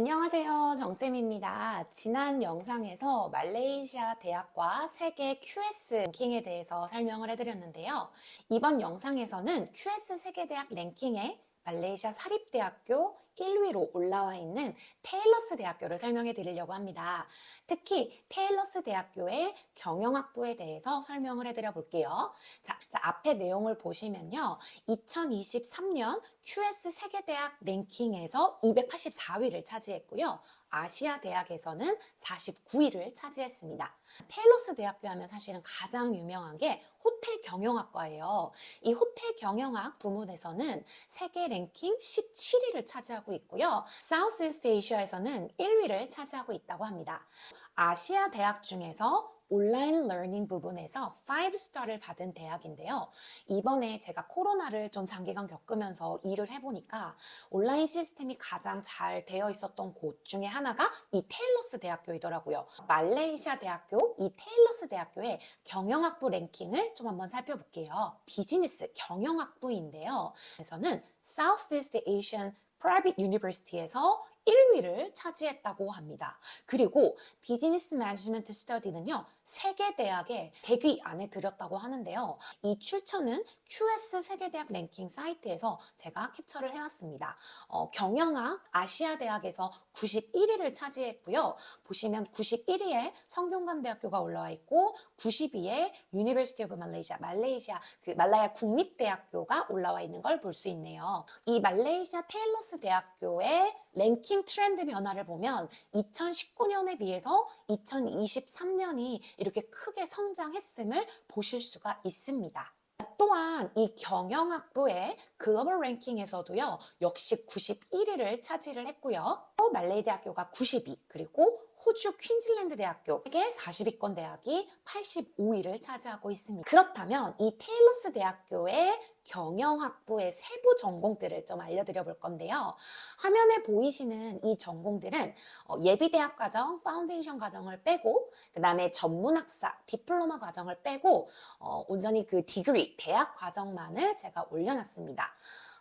안녕하세요. 정쌤입니다. 지난 영상에서 말레이시아 대학과 세계 QS 랭킹에 대해서 설명을 해드렸는데요. 이번 영상에서는 QS 세계대학 랭킹에 말레이시아 사립대학교 1위로 올라와 있는 테일러스 대학교를 설명해 드리려고 합니다. 특히 테일러스 대학교의 경영학부에 대해서 설명을 해 드려 볼게요. 자, 자, 앞에 내용을 보시면요. 2023년 QS 세계대학 랭킹에서 284위를 차지했고요. 아시아 대학에서는 49위를 차지했습니다. 테일러스 대학교 하면 사실은 가장 유명한 게 호텔 경영학과예요. 이 호텔 경영학 부문에서는 세계 랭킹 17위를 차지하고 있고요. 사우스 이스트 에이시아에서는 1위를 차지하고 있다고 합니다. 아시아 대학 중에서 온라인 러닝 부분에서 5스타를 받은 대학인데요. 이번에 제가 코로나를 좀 장기간 겪으면서 일을 해보니까 온라인 시스템이 가장 잘 되어 있었던 곳 중에 하나가 이 테일러스 대학교이더라고요. 말레이시아 대학교, 이 테일러스 대학교의 경영학부 랭킹을 좀 한번 살펴볼게요. 비즈니스 경영학부인데요. 그래서는 Southeast Asian Private University에서 1위를 차지했다고 합니다. 그리고 비즈니스 매니지먼트 스터디는요, 세계대학의 100위 안에 들었다고 하는데요. 이 출처는 QS 세계대학 랭킹 사이트에서 제가 캡처를 해왔습니다. 어, 경영학 아시아대학에서 91위를 차지했고요. 보시면 91위에 성균관대학교가 올라와 있고 92위에 University of Malaysia, 말레이시아 그 말라야 국립대학교가 올라와 있는 걸 볼 수 있네요. 이 말레이시아 테일러스 대학교의 랭킹 트렌드 변화를 보면 2019년에 비해서 2023년이 이렇게 크게 성장했음을 보실 수가 있습니다. 또한 이 경영학부의 글로벌 랭킹에서도요, 역시 91위를 차지를 했고요. 또 말레이 대학교가 92, 그리고 호주 퀸즐랜드 대학교에게 40위권 대학이 85위를 차지하고 있습니다. 그렇다면 이 테일러스 대학교의 경영학부의 세부 전공들을 좀 알려드려 볼 건데요. 화면에 보이시는 이 전공들은 어, 예비대학 과정, 파운데이션 과정을 빼고 그 다음에 전문학사, 디플로마 과정을 빼고 어, 온전히 그 디그리, 대학 과정만을 제가 올려놨습니다.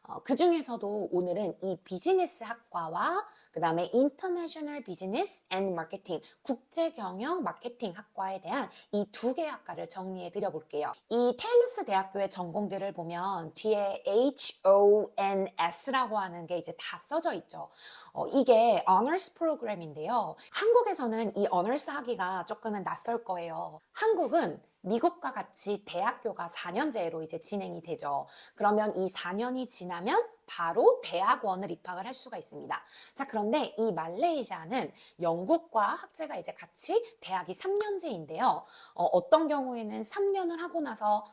어, 그 중에서도 오늘은 이 비즈니스 학과와 그 다음에 인터내셔널 비즈니스 앤 마케팅, 국제 경영 마케팅 학과에 대한 이 두 개 학과를 정리해 드려 볼게요. 이 테일러스 대학교의 전공들을 보면 뒤에 HONS라고 하는 게 이제 다 써져 있죠. 어, 이게 Honors 프로그램인데요. 한국에서는 이 Honors 하기가 조금은 낯설 거예요. 한국은 미국과 같이 대학교가 4년제로 이제 진행이 되죠. 그러면 이 4년이 지나면 바로 대학원을 입학을 할 수가 있습니다. 자, 그런데 이 말레이시아는 영국과 학제가 이제 같이 대학이 3년제인데요. 어, 떤 경우에는 3년을 하고 나서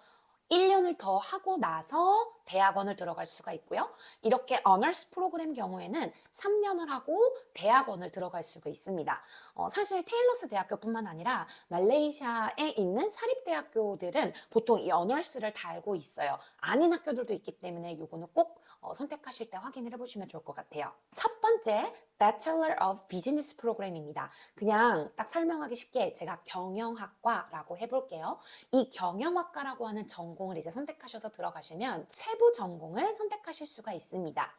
1년을 더 하고 나서 대학원을 들어갈 수가 있고요. 이렇게 어널스 프로그램 경우에는 3년을 하고 대학원을 들어갈 수가 있습니다. 어, 사실 테일러스 대학교뿐만 아니라 말레이시아에 있는 사립대학교들은 보통 이 어널스를 달고 있어요. 아닌 학교들도 있기 때문에 이거는 꼭 어, 선택하실 때 확인을 해보시면 좋을 것 같아요. 첫 번째, Bachelor of Business 프로그램입니다. 그냥 딱 설명하기 쉽게 제가 경영학과라고 해볼게요. 이 경영학과라고 하는 전공을 이제 선택하셔서 들어가시면 세부 전공을 선택하실 수가 있습니다.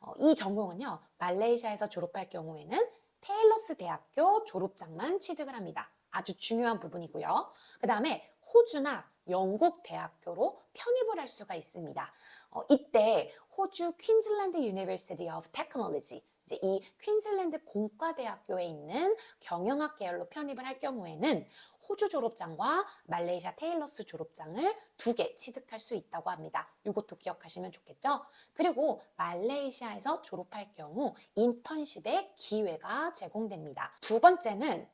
어, 이 전공은요, 말레이시아에서 졸업할 경우에는 테일러스 대학교 졸업장만 취득을 합니다. 아주 중요한 부분이고요. 그 다음에 호주나 영국 대학교로 편입을 할 수가 있습니다. 어, 이때 호주 퀸즐랜드 유니버시티 오브 테크놀로지 이제 이 퀸즐랜드 공과대학교에 있는 경영학 계열로 편입을 할 경우에는 호주 졸업장과 말레이시아 테일러스 졸업장을 두 개 취득할 수 있다고 합니다. 이것도 기억하시면 좋겠죠? 그리고 말레이시아에서 졸업할 경우 인턴십의 기회가 제공됩니다. 두 번째는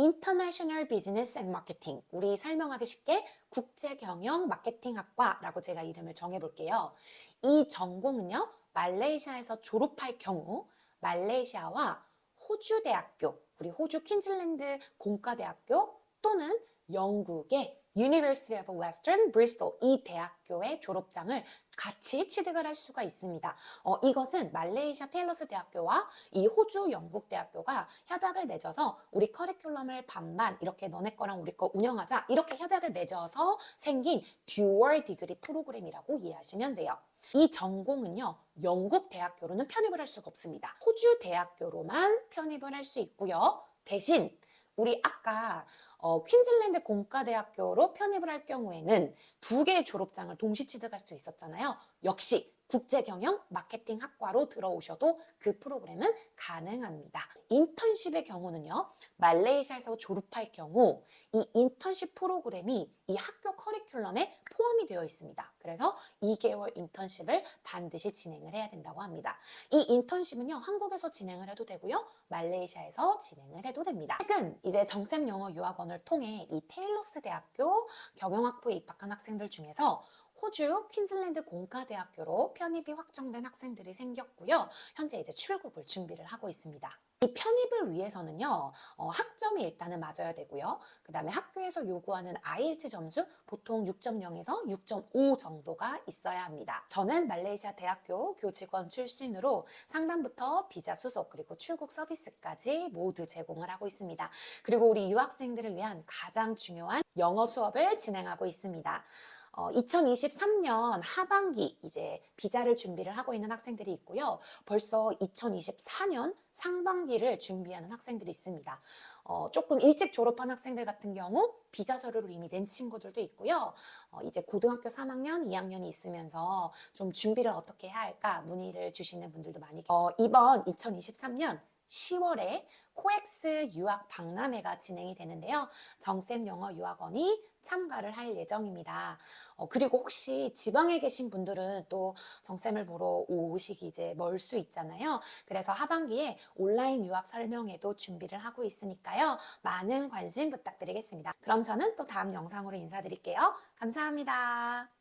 International Business and Marketing. 우리 설명하기 쉽게 국제경영 마케팅학과라고 제가 이름을 정해볼게요. 이 전공은요, 말레이시아에서 졸업할 경우 말레이시아와 호주 대학교, 우리 호주 퀸즐랜드 공과대학교 또는 영국의 University of Western Bristol 이 대학교의 졸업장을 같이 취득을 할 수가 있습니다. 어, 이것은 말레이시아 테일러스 대학교와 이 호주 영국 대학교가 협약을 맺어서 우리 커리큘럼을 반반 이렇게 너네 거랑 우리 거 운영하자 이렇게 협약을 맺어서 생긴 듀얼 디그리 프로그램이라고 이해하시면 돼요. 이 전공은요, 영국 대학교로는 편입을 할 수가 없습니다. 호주 대학교로만 편입을 할 수 있고요. 대신 우리 아까 어, 퀸즐랜드 공과대학교로 편입을 할 경우에는 두 개의 졸업장을 동시 취득할 수 있었잖아요. 역시 국제경영 마케팅 학과로 들어오셔도 그 프로그램은 가능합니다. 인턴십의 경우는요, 말레이시아에서 졸업할 경우 이 인턴십 프로그램이 이 학교 커리큘럼에 포함이 되어 있습니다. 그래서 2개월 인턴십을 반드시 진행을 해야 된다고 합니다. 이 인턴십은요, 한국에서 진행을 해도 되고요, 말레이시아에서 진행을 해도 됩니다. 최근 이제 정쌤 영어 유학원을 통해 이 테일러스 대학교 경영학부에 입학한 학생들 중에서 호주 퀸즐랜드 공과대학교로 편입이 확정된 학생들이 생겼고요. 현재 이제 출국을 준비를 하고 있습니다. 이 편입을 위해서는요, 어, 학점이 일단은 맞아야 되고요. 그 다음에 학교에서 요구하는 IELTS 점수 보통 6.0에서 6.5 정도가 있어야 합니다. 저는 말레이시아 대학교 교직원 출신으로 상담부터 비자 수속 그리고 출국 서비스까지 모두 제공을 하고 있습니다. 그리고 우리 유학생들을 위한 가장 중요한 영어 수업을 진행하고 있습니다. 어, 2023년 하반기 이제 비자를 준비를 하고 있는 학생들이 있고요. 벌써 2024년 상반기를 준비하는 학생들이 있습니다. 어, 조금 일찍 졸업한 학생들 같은 경우 비자 서류를 이미 낸 친구들도 있고요. 어, 이제 고등학교 3학년, 2학년이 있으면서 좀 준비를 어떻게 해야 할까 문의를 주시는 분들도 많이. 어, 이번 2023년 10월에 코엑스 유학 박람회가 진행이 되는데요. 정쌤 영어 유학원이 참가를 할 예정입니다. 어, 그리고 혹시 지방에 계신 분들은 또 정쌤을 보러 오시기 이제 멀 수 있잖아요. 그래서 하반기에 온라인 유학 설명회도 준비를 하고 있으니까요. 많은 관심 부탁드리겠습니다. 그럼 저는 또 다음 영상으로 인사드릴게요. 감사합니다.